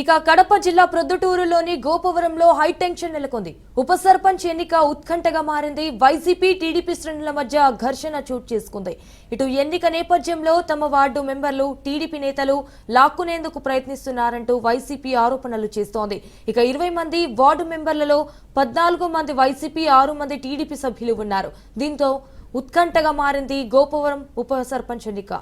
ఇక కడప జిల్లా ప్రొద్దుటూరులోని గోపవరంలో హైటెన్షన్ నెలకొంది. ఉప సర్పంచ్ ఎన్నిక ఉత్కంఠగా మారింది. వైసీపీ టీడీపీ శ్రేణుల మధ్య ఘర్షణ చోటు చేసుకుంది. ఇటు ఎన్నిక నేపథ్యంలో తమ వార్డు మెంబర్లు టీడీపీ నేతలు లాక్కునేందుకు ప్రయత్నిస్తున్నారంటూ వైసీపీ ఆరోపణలు చేస్తోంది. ఇక ఇరవై మంది వార్డు మెంబర్లలో పద్నాలుగు మంది వైసీపీ ఆరు మంది టీడీపీ సభ్యులు ఉన్నారు. దీంతో ఉత్కంఠగా మారింది గోపవరం ఉప సర్పంచ్ ఎన్నిక.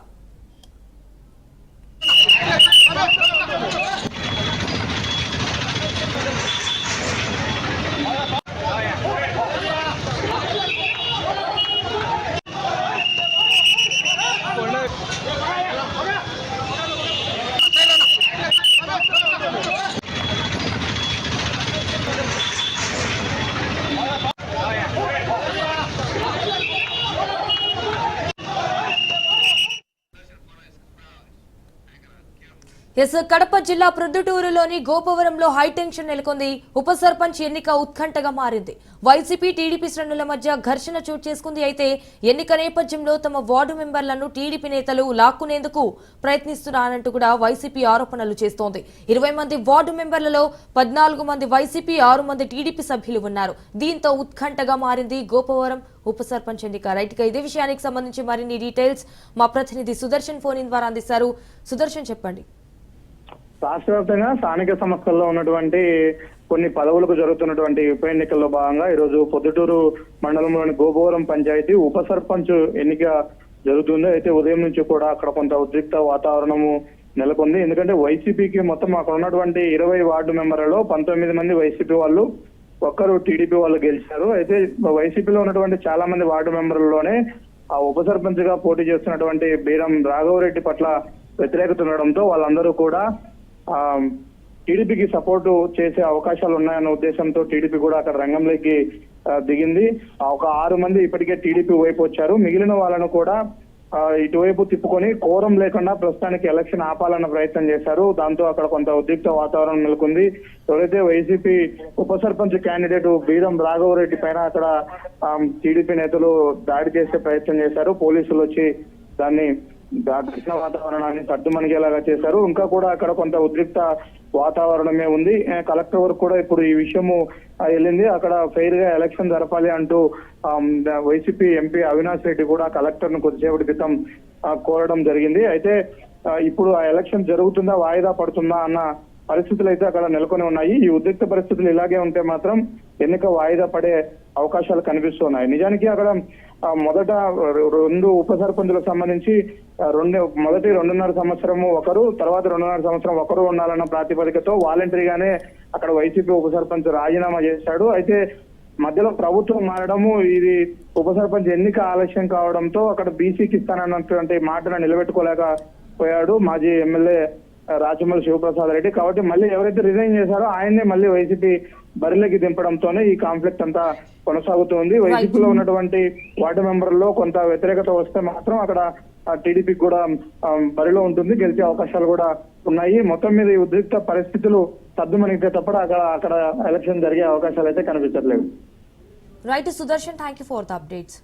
ఎస్ కడప జిల్లా ప్రొద్దుటూరులోని గోపవరంలో హైటెన్షన్ నెలకొంది. ఉప సర్పంచ్ ఎన్నిక ఉత్కంఠగా మారింది. వైసీపీ టీడీపీ శ్రేణుల మధ్య ఘర్షణ చోటు చేసుకుంది. అయితే ఎన్నిక నేపథ్యంలో తమ వార్డు మెంబర్లను టీడీపీ నేతలు లాక్కునేందుకు ప్రయత్నిస్తున్నారంటూ కూడా వైసీపీ ఆరోపణలు చేస్తోంది. ఇరవై మంది వార్డు మెంబర్లలో పద్నాలుగు మంది వైసీపీ ఆరు మంది టీడీపీ సభ్యులు ఉన్నారు. దీంతో ఉత్కంఠగా మారింది గోపవరం ఉప సర్పంచ్ ఎన్నిక. రైట్ ఇదే విషయానికి సంబంధించి మరిన్ని డీటెయిల్స్ మా ప్రతినిధి సుదర్శన్ ఫోన్ ఇన్ ద్వారా అందిస్తారు. సుదర్శన్ చెప్పండి. రాష్ట్ర వ్యాప్తంగా స్థానిక సంస్థల్లో ఉన్నటువంటి కొన్ని పదవులకు జరుగుతున్నటువంటి ఉప ఎన్నికల్లో భాగంగా ఈరోజు పొద్దుటూరు మండలంలోని గోపవరం పంచాయతీ ఉప సర్పంచ్ ఎన్నిక జరుగుతుంది. అయితే ఉదయం నుంచి కూడా అక్కడ కొంత ఉద్రిక్త వాతావరణము నెలకొంది. ఎందుకంటే వైసీపీకి మొత్తం అక్కడ ఉన్నటువంటి ఇరవై వార్డు మెంబర్లలో పంతొమ్మిది మంది వైసీపీ వాళ్ళు ఒక్కరు టీడీపీ వాళ్ళు గెలిచారు. అయితే వైసీపీలో ఉన్నటువంటి చాలా మంది వార్డు మెంబర్లలోనే ఆ ఉప సర్పంచ్గా పోటీ చేస్తున్నటువంటి బీరం రాఘవరెడ్డి పట్ల వ్యతిరేకత ఉండడంతో వాళ్ళందరూ కూడా టీడీపీకి సపోర్టు చేసే అవకాశాలు ఉన్నాయన్న ఉద్దేశంతో టీడీపీ కూడా అక్కడ రంగంలోకి దిగింది. ఒక ఆరు మంది ఇప్పటికే టీడీపీ వైపు వచ్చారు. మిగిలిన వాళ్ళను కూడా ఇటువైపు తిప్పుకొని కోరం లేకుండా ప్రస్తుతానికి ఎలక్షన్ ఆపాలన్న ప్రయత్నం చేశారు. దాంతో అక్కడ కొంత ఉద్రిక్త వాతావరణం నెలకొంది. ఎవరైతే వైసీపీ ఉప సర్పంచ్ క్యాండిడేట్ బీరం రాఘవరెడ్డి పైన అక్కడ టీడీపీ నేతలు దాడి చేసే ప్రయత్నం చేశారు. పోలీసులు వచ్చి దాన్ని ఘటన వాతావరణాన్ని సర్దుమణిగేలాగా చేశారు. ఇంకా కూడా అక్కడ కొంత ఉద్రిక్త వాతావరణమే ఉంది. కలెక్టర్ వరకు కూడా ఇప్పుడు ఈ విషయము వెళ్ళింది. అక్కడ ఫెయిర్గా ఎలక్షన్ జరపాలి అంటూ వైసీపీ ఎంపీ అవినాష్ రెడ్డి కూడా కలెక్టర్ను కొద్దిసేపటి క్రితం కోరడం జరిగింది. అయితే ఇప్పుడు ఆ ఎలక్షన్ జరుగుతుందా వాయిదా పడుతుందా అన్న పరిస్థితులు అయితే అక్కడ నెలకొని ఉన్నాయి. ఈ ఉద్రిక్త పరిస్థితులు ఇలాగే ఉంటే మాత్రం ఎన్నిక వాయిదా పడే అవకాశాలు కనిపిస్తున్నాయి. నిజానికి అక్కడ మొదట రెండు ఉప సర్పంచులకు సంబంధించి రెండు మొదటి రెండున్నర సంవత్సరము ఒకరు తర్వాత రెండున్నర సంవత్సరం ఒకరు ఉండాలన్న ప్రాతిపదికతో వాలంటరీగానే అక్కడ వైసీపీ ఉప సర్పంచ్ రాజీనామా చేశాడు. అయితే మధ్యలో ప్రభుత్వం మారడము ఇది ఉప సర్పంచ్ ఎన్నిక ఆలస్యం కావడంతో అక్కడ బీసీకి ఇస్తానన్నటువంటి మాటను నిలబెట్టుకోలేకపోయాడు మాజీ ఎమ్మెల్యే రాజమౌళి శివప్రసాద్ రెడ్డి. కాబట్టి మళ్ళీ ఎవరైతే రిజైన్ చేశారో ఆయన్నే మళ్ళీ వైసీపీ బరిలోకి దింపడంతోనే ఈ కాన్ఫ్లిక్ట్ అంతా కొనసాగుతోంది. వైసీపీలో ఉన్నటువంటి వార్డు మెంబర్లో కొంత వ్యతిరేకత వస్తే మాత్రం అక్కడ టీడీపీ కూడా బరిలో ఉంటుంది. గెలిచే అవకాశాలు కూడా ఉన్నాయి. మొత్తం మీద ఈ ఉద్రిక్త పరిస్థితులు సర్దుమణిగితే తప్ప అక్కడ అక్కడ ఎలక్షన్ జరిగే అవకాశాలు అయితే కనిపించట్లేదు. Right Sudarshan thank you for the updates